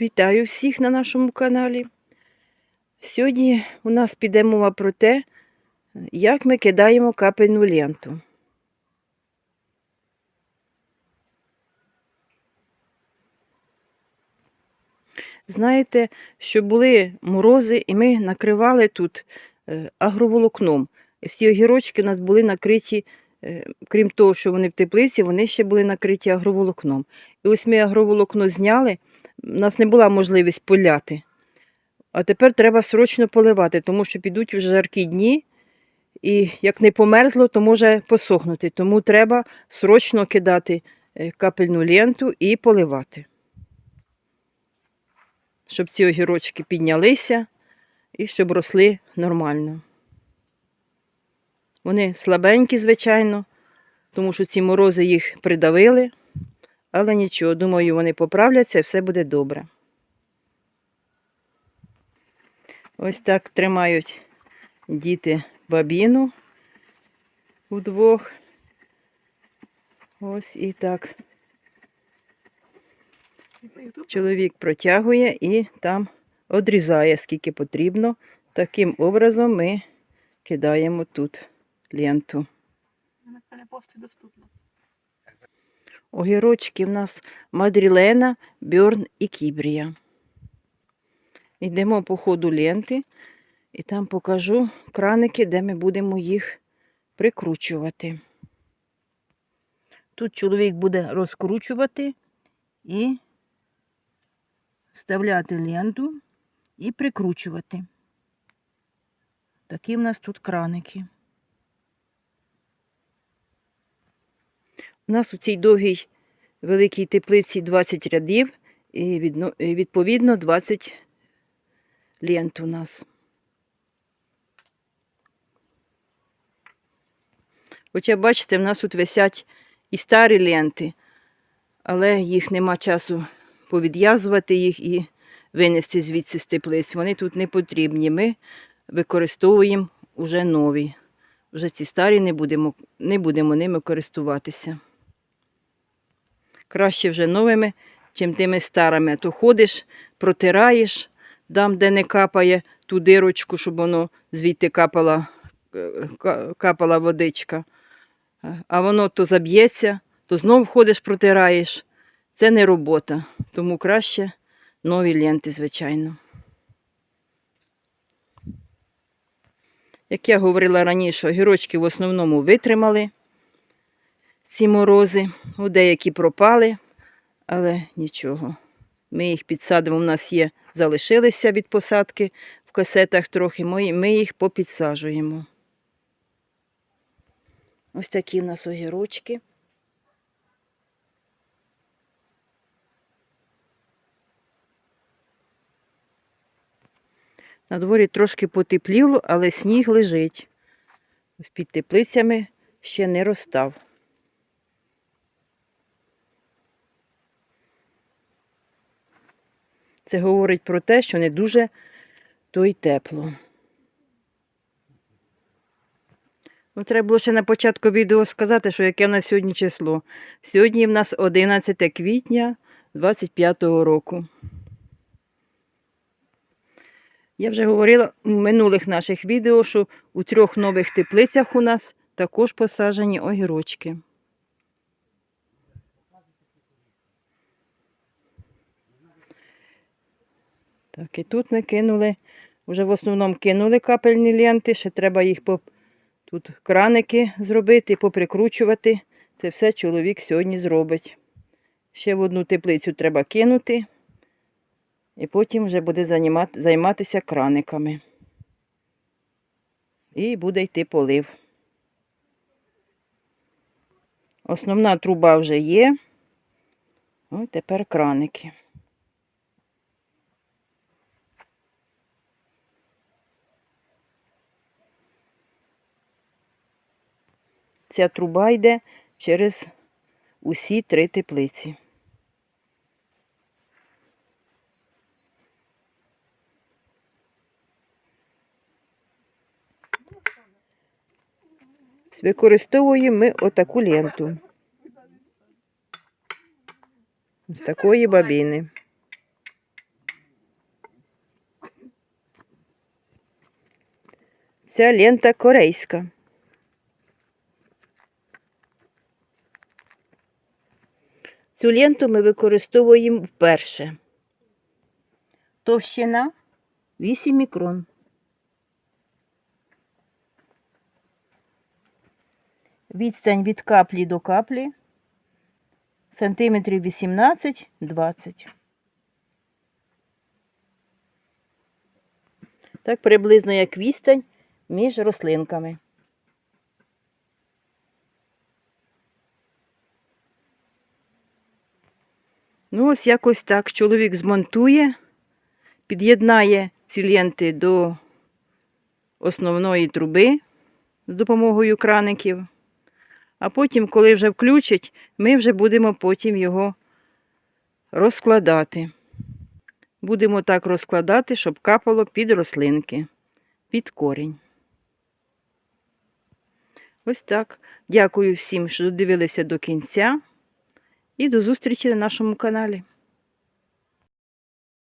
Вітаю всіх на нашому каналі. Сьогодні у нас піде мова про те, як ми кидаємо капельну ленту. Знаєте, що були морози, і ми накривали тут е, агроволокном. Всі огірочки у нас були накриті, е, крім того, що вони в теплиці, вони ще були накриті агроволокном. І ось ми агроволокно зняли, у нас не була можливість поляти. А тепер треба срочно поливати, тому що підуть вже жаркі дні, і як не померзло, то може посохнути. Тому треба срочно кидати е, капельну ленту і поливати. Щоб ці огірочки піднялися і щоб росли нормально. Вони слабенькі, звичайно, тому що ці морози їх придавили. Але нічого, думаю, вони поправляться і все буде добре. Ось так тримають діти бабіну удвох. Ось і так. Чоловік протягує і там одрізає, скільки потрібно. Таким образом ми кидаємо тут ленту. На перепости доступно. Огірочки в нас Мадрілена, Бьорн і Кібрія. Йдемо по ходу ленти і там покажу краники, де ми будемо їх прикручувати. Тут чоловік буде розкручувати і вставляти ленту і прикручувати. Такі в нас тут краники. У нас у цій довгій великій теплиці 20 рядів і відповідно 20 лент у нас. Хоча, бачите, в нас тут висять і старі ленти, але їх нема часу повідв'язувати їх і винести звідси з теплиць. Вони тут не потрібні. Ми використовуємо вже нові. Вже ці старі не будемо, не будемо ними користуватися. Краще вже новими, чим тими старими. То ходиш, протираєш, там, де не капає ту дирочку, щоб воно звідти капала, е, капала водичка. А воно то заб'ється, то знов ходиш, протираєш. Це не робота. Тому краще нові ленти, звичайно. Як я говорила раніше, огірочки в основному витримали ці морози. У деякі пропали, але нічого. Ми їх підсадимо, у нас є, залишилися від посадки в касетах трохи, ми, їх попідсаджуємо. Ось такі в нас огірочки. На дворі трошки потепліло, але сніг лежить. Ось під теплицями ще не розстав. Це говорить про те, що не дуже то й тепло. Ну, треба було ще на початку відео сказати, що яке в нас сьогодні число. Сьогодні в нас 11 квітня 25-го року. Я вже говорила в минулих наших відео, що у трьох нових теплицях у нас також посаджені огірочки. Так, і тут ми кинули, вже в основному кинули капельні ленти, ще треба їх по тут краники зробити, поприкручувати. Це все чоловік сьогодні зробить. Ще в одну теплицю треба кинути, і потім вже буде займати, займатися краниками. І буде йти полив. Основна труба вже є. Ось тепер краники. Ця труба йде через усі три теплиці. Використовуємо ми отаку ленту з такої бабіни. Ця лента корейська. Цю ленту ми використовуємо вперше. Товщина 8 мікрон. Відстань від каплі до каплі сантиметрів 18-20. Так приблизно як відстань між рослинками. Ну, ось якось так чоловік змонтує, під'єднає ці ленти до основної труби з допомогою краників. А потім, коли вже включить, ми вже будемо потім його розкладати. Будемо так розкладати, щоб капало під рослинки, під корінь. Ось так. Дякую всім, що додивилися до кінця. І до зустрічі на нашому каналі.